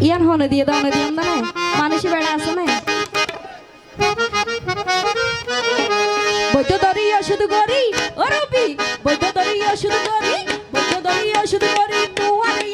ইয়ান হনে দিয়ে দাও না দিয়ান না মানুষই বেড়া আছে না? বৈদ্য দরি শুধু করি ও রবি বৈদ্য দরি শুধু করি বৈদ্য দরি শুধু করি তুই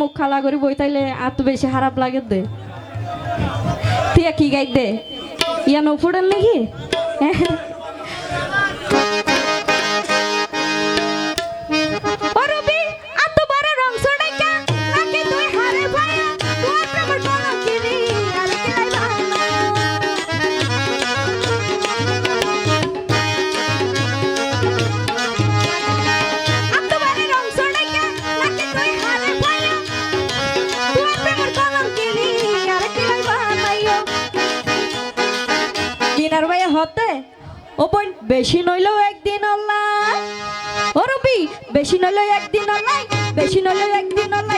মুখ খালা করে বই তাইলে আর তো বেশি খারাপ লাগে দে। তুই কি গাই দে? ইয়া নৌফুডের নাকি? হতে? ও বোন, বেশি নইলো একদিন অল্লাই ও রবি, বেশি নইলো একদিন অল্লাই বেশি নইলো একদিন অল্লাই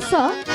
ಸ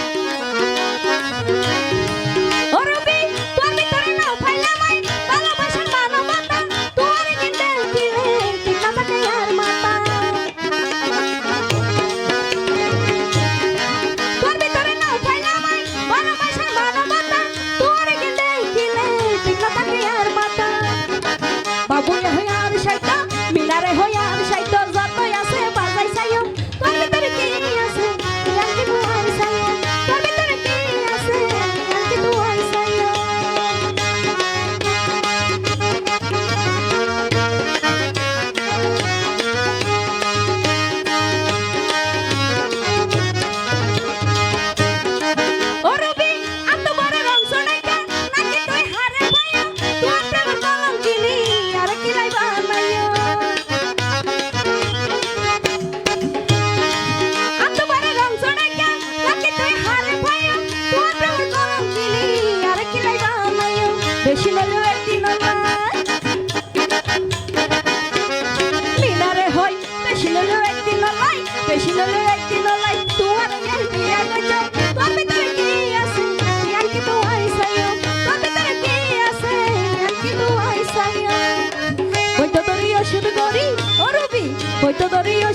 Puerto